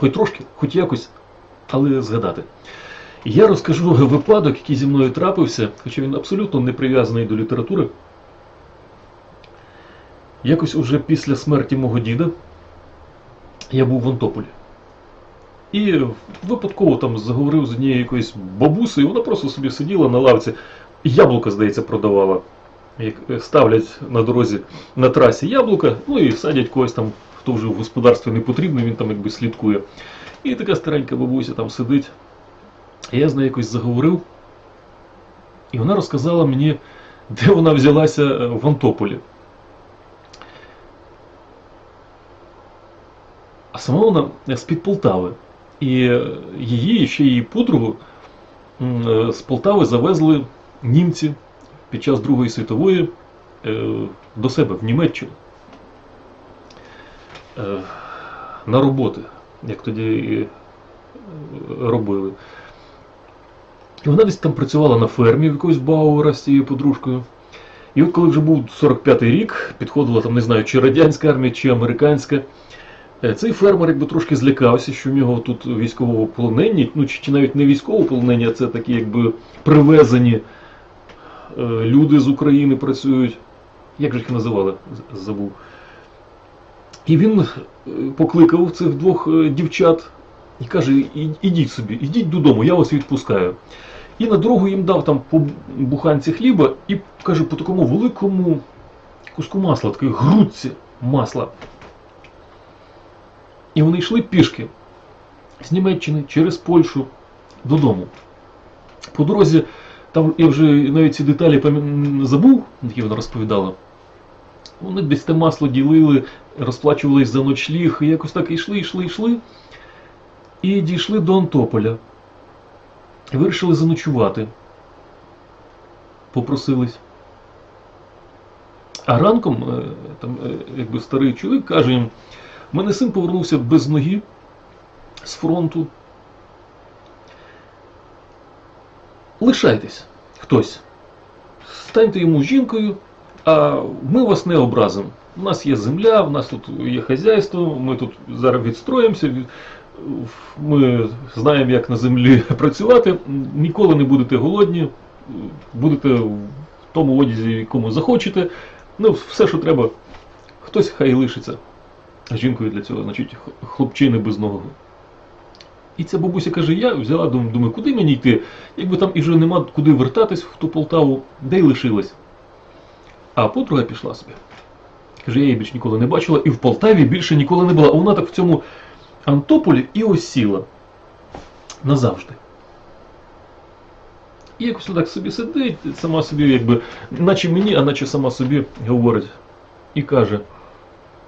Хоч трошки, хоч якось, але згадати. Я розкажу випадок, який зі мною трапився, хоча він абсолютно не прив'язаний до літератури. Якось уже після смерті мого діда я був в Антополі. І випадково там заговорив з однією якоюсь бабусею, вона просто собі сиділа на лавці, яблука, здається, продавала. Як ставлять на дорозі на трасі яблука, ну і садять когось там, хто вже в господарстві не потрібний, він там якби слідкує. І така старенька бабуся там сидить. Я з нею якось заговорив, і вона розказала мені, де вона взялася е, в Антополі. А сама вона з-під Полтави. І е, її, ще її подругу е, з Полтави завезли німці під час Другої світової е, до себе в Німеччину. Е, На роботи, як тоді і, е, робили. І вона десь там працювала на фермі в якогось Бауера з цією подружкою. І от коли вже був 45-й рік, підходила там, не знаю, чи радянська армія, чи американська. Е, Цей фермер якби трошки злякався, що в нього тут військовополонені, ну чи, чи навіть не військовополонені, а це такі якби привезені люди з України працюють. Як же їх називали? Забув. І він е, покликав цих двох е, дівчат і каже: «І- ідіть собі, ідіть додому, я вас відпускаю. І на дорогу їм дав там по буханці хліба і каже, по такому великому куску масла, такої грудці масла. І вони йшли пішки з Німеччини через Польщу додому. По дорозі, там я вже навіть ці деталі забув, які вона розповідала. Вони десь те масло ділили, розплачувались за ночліг, і якось так йшли, йшли, йшли. І дійшли до Антополя. Вирішили заночувати. Попросились. А ранком е, там, е, якби старий чоловік каже їм, мене син повернувся без ноги з фронту. Лишайтесь хтось. Станьте йому жінкою, а ми вас не образимо. У нас є земля, у нас тут є хазяйство, ми тут зараз відстроїмося. Ми знаємо, як на землі працювати. Ніколи не будете голодні, будете в тому одязі, якому захочете. Ну, все, що треба, хтось хай лишиться жінкою для цього, значить, хлопчини без ноги. І ця бабуся каже, я взяла, думаю, куди мені йти? Якби там і вже нема куди вертатись в ту Полтаву, де й лишилась. А подруга пішла собі. Каже, я її більше ніколи не бачила, і в Полтаві більше ніколи не була. А вона так в цьому Антополі і осіла. Назавжди. І якось так собі сидить, сама собі, якби, наче мені, а наче сама собі говорить. І каже,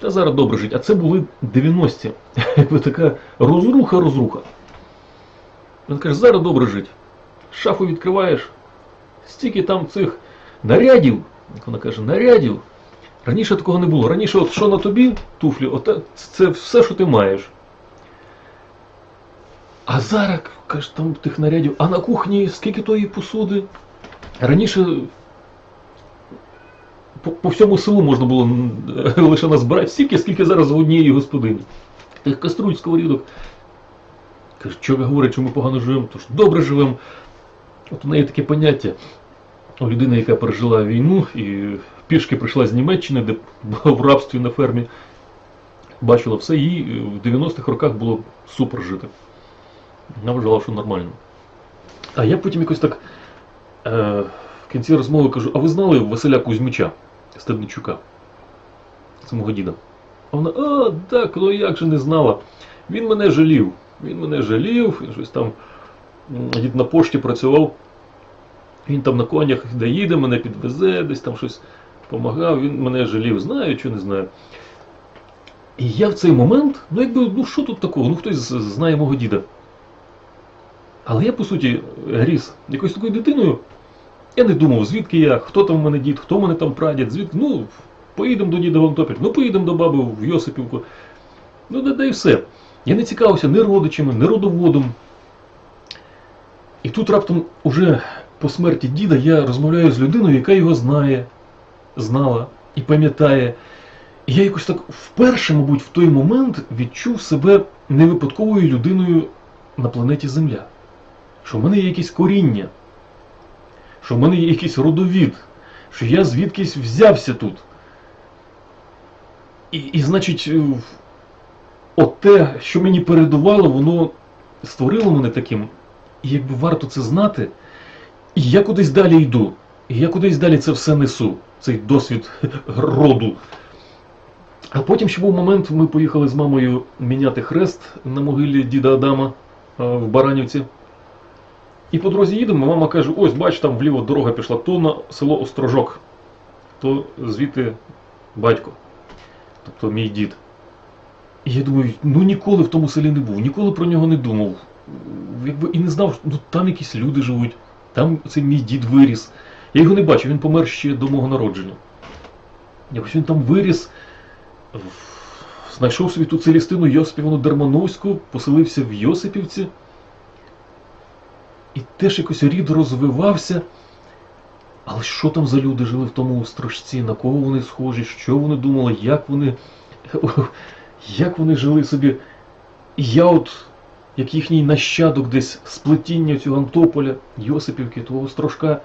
та зараз добре жить. А це були 90-ті. Якби така розруха, розруха. Він каже, зараз добре жить. Шафу відкриваєш, стільки там цих нарядів, як вона каже, нарядів. Раніше такого не було. Раніше, от що на тобі, туфлі, от це все, що ти маєш. А зараз, каже, там тих нарядів, а на кухні скільки тої посуди. Раніше по, по всьому селу можна було лише назбирати стільки, скільки зараз в однієї господині. Тих каструль, сковорідок. Каже, що ви говорите, що ми погано живемо, то ж добре живемо. От у неї таке поняття. У людини, яка пережила війну і пішки прийшла з Німеччини, де була в рабстві на фермі, бачила все, їй в 90-х роках було супер жити. Вона вважала, що нормально. А я потім якось так е, в кінці розмови кажу: а ви знали Василя Кузьмича Стебничука? Це мого діда. А вона, а, так, ну як же не знала. Він мене жалів. Він мене жалів, щось там дід на пошті працював. Він там на конях доїде, мене підвезе, десь там щось допомагав, він мене жалів, знаю чи не знаю. І я в цей момент, ну якби, ну що тут такого? Ну хтось знає мого діда. Але я, по суті, гріз якоюсь такою дитиною. Я не думав, звідки я, хто там в мене дід, хто мене там прадід, звідки. Ну, поїдемо до діда в Антопіль, ну поїдемо до баби в Йосипівку. Ну, да, да і все. Я не цікавився ні родичами, ні родоводом. І тут раптом уже по смерті діда я розмовляю з людиною, яка його знає, знала і пам'ятає. І я якось так вперше, мабуть, в той момент відчув себе не випадковою людиною на планеті Земля. Що в мене є якесь коріння, що в мене є якийсь родовід, що я звідкись взявся тут. І, і значить, е, от те, що мені передувало, воно створило мене таким. І якби варто це знати, я кудись далі йду. І я кудись далі це все несу, цей досвід роду. А потім ще був момент, ми поїхали з мамою міняти хрест на могилі діда Адама е, в Баранівці. І по дорозі їдемо, мама каже: ось бач, там вліво дорога пішла, то на село Острожок, то звідти батько, тобто мій дід. І я думаю, ну ніколи в тому селі не був, ніколи про нього не думав. Якби і не знав, ну там якісь люди живуть, там цей мій дід виріс. Я його не бачив, він помер ще до мого народження. Якось він там виріс, знайшов собі ту Целістину Йосипівну Дермановську, поселився в Йосипівці. І теж якось рід розвивався. Але що там за люди жили в тому острожці, на кого вони схожі, що вони думали, як вони, як вони жили собі. І я от, як їхній нащадок десь сплетіння цього Антополя, Йосипівки, того острожка.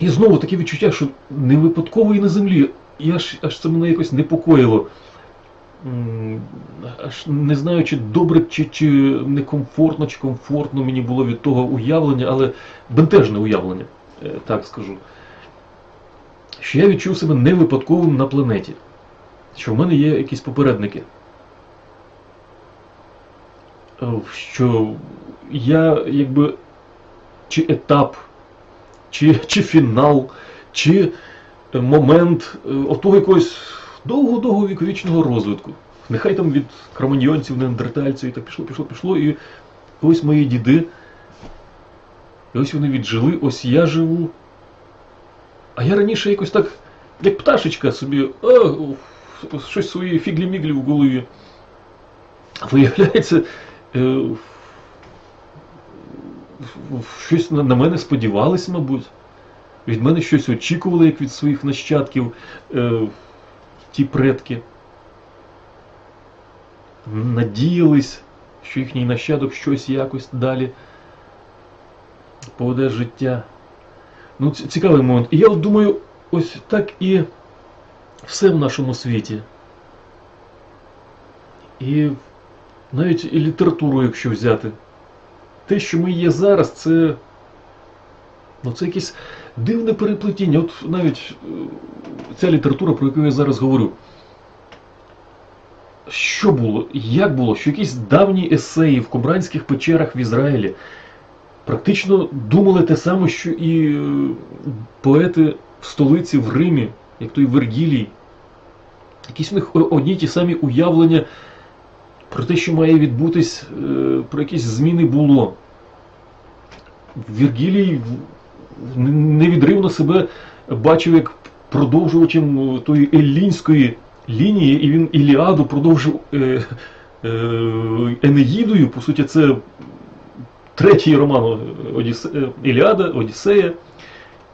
І знову таке відчуття, що не випадково і на землі. І аж, аж це мене якось непокоїло. Аж не знаю, чи добре, чи, чи некомфортно, чи комфортно мені було від того уявлення, але бентежне уявлення, е, так скажу. Що я відчув себе не випадковим на планеті. Що в мене є якісь попередники. Е, Що я якби чи етап, чи, чи фінал, чи е, момент е, отого якогось довго-довго віковічного розвитку. Нехай там від кроманьйонців, неандертальців і так пішло, пішло, пішло. І ось мої діди. І ось вони віджили, ось я живу. А я раніше якось так, як пташечка собі, уф, щось свої фіглі-міглі в голові. Виявляється, щось на, мене сподівались, мабуть. Від мене щось очікували, як від своїх нащадків, е, ті предки. Надіялись, що їхній нащадок щось якось далі поведе життя. Ну, цікавий момент. І я думаю, ось так і все в нашому світі. І навіть і літературу, якщо взяти. Те, що ми є зараз, це. Ну, це якесь дивне переплетіння. От навіть е, ця література, про яку я зараз говорю. Що було? Як було? Що якісь давні есеї в Кубранських печерах в Ізраїлі практично думали те саме, що і е, поети в столиці в Римі, як той Вергілій. Якісь в них одні ті самі уявлення про те, що має відбутись, е, про якісь зміни було. Віргілій невідривно себе бачив як продовжувачем е, тої еллінської лінії, і він Іліаду продовжив е, Енеїдою. По суті, це третій роман Одісе, Іліада, Одіссея.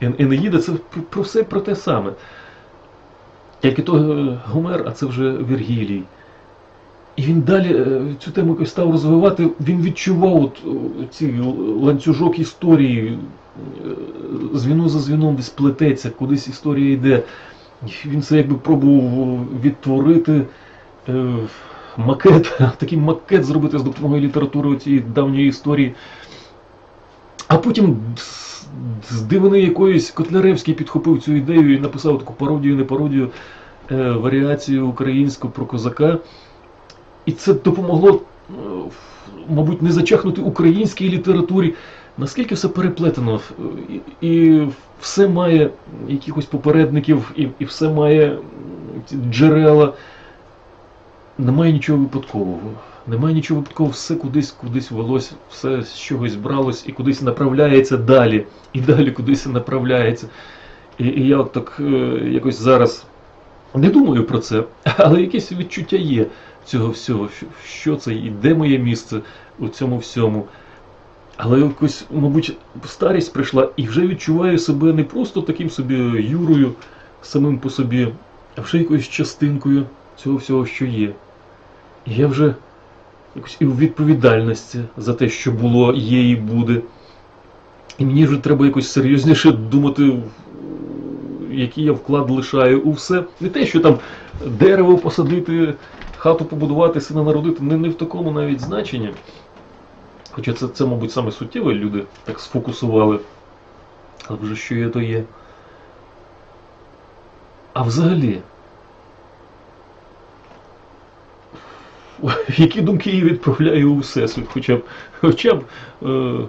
Енеїда це про- все про те саме. Тільки то е, Гомер, а це вже Віргілій. І він далі е, цю тему якось став розвивати, він відчував от, о, ці ланцюжок історії, е, звіно за звіном десь плететься, кудись історія йде. Він це якби пробував відтворити е, макет, такий макет зробити з допомогою літератури цієї давньої історії. А потім з- дивини якоїсь Котляревський підхопив цю ідею і написав таку пародію, не пародію, е, варіацію українську про козака. І це допомогло, е, мабуть, не зачахнути українській літературі. Наскільки все переплетено, і, все має якихось попередників, і, все має джерела. Немає нічого випадкового. Немає нічого випадкового, все кудись кудись велось, все з чогось бралось і кудись направляється далі, і далі кудись направляється. І, і я от так е, якось зараз не думаю про це, але якесь відчуття є цього всього, що, це і де моє місце у цьому всьому. Але якось, мабуть, старість прийшла і вже відчуваю себе не просто таким собі Юрою самим по собі, а вже якоюсь частинкою цього всього, що є. І я вже якось і відповідальності за те, що було, є і буде. І мені вже треба якось серйозніше думати, який я вклад лишаю у все. Не те, що там дерево посадити, хату побудувати, сина народити, не, не в такому навіть значенні. Хоча це, це, мабуть, саме суттєве люди так сфокусували. Але вже що є, то є. А взагалі, які думки я відправляю у всесвіт, хоча б, хоча б е,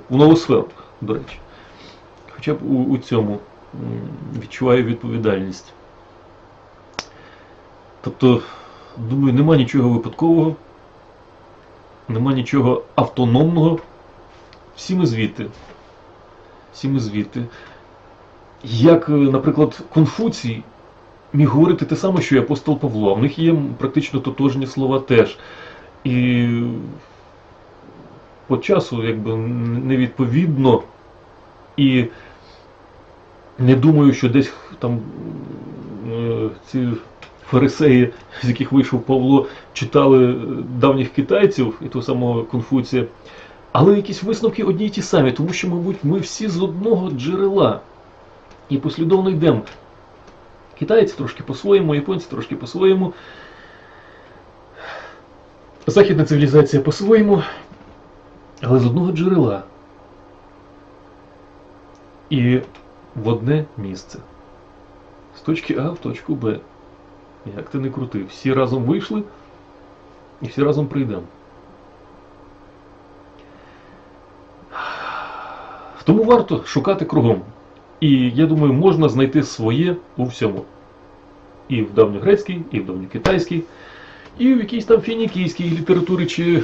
в новосферу, до речі. Хоча б у, у цьому відчуваю відповідальність. Тобто, думаю, нема нічого випадкового, нема нічого автономного. Всі ми звідти. Всі ми звідти. Як, е, наприклад, Конфуцій міг говорити те саме, що і апостол Павло. В них є практично тотожні слова теж. І по часу якби невідповідно. І не думаю, що десь там е, ці фарисеї, з яких вийшов Павло, читали е, давніх китайців і того самого Конфуція. Але якісь висновки одні й ті самі, тому що, мабуть, ми всі з одного джерела і послідовно йдемо. Китайці трошки по-своєму, японці трошки по-своєму. Західна цивілізація по-своєму, але з одного джерела. І в одне місце. З точки А в точку Б. Як ти не крути, всі разом вийшли і всі разом прийдемо. Тому варто шукати кругом. І я думаю, можна знайти своє у всьому. І в давньогрецькій, і в давньокитайській, і в якійсь там фінікійській літературі, чи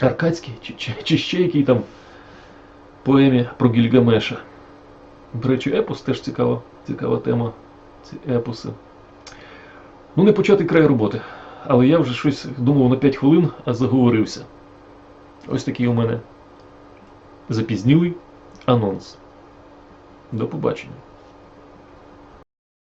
аркадській, чи, чи, чи ще якій там поемі про Гільгамеша. До речі, епос теж цікава, цікава тема. Ці епоси. Ну, не почати край роботи. Але я вже щось думав на 5 хвилин, а заговорився. Ось такий у мене запізнілий анонс. До побачення.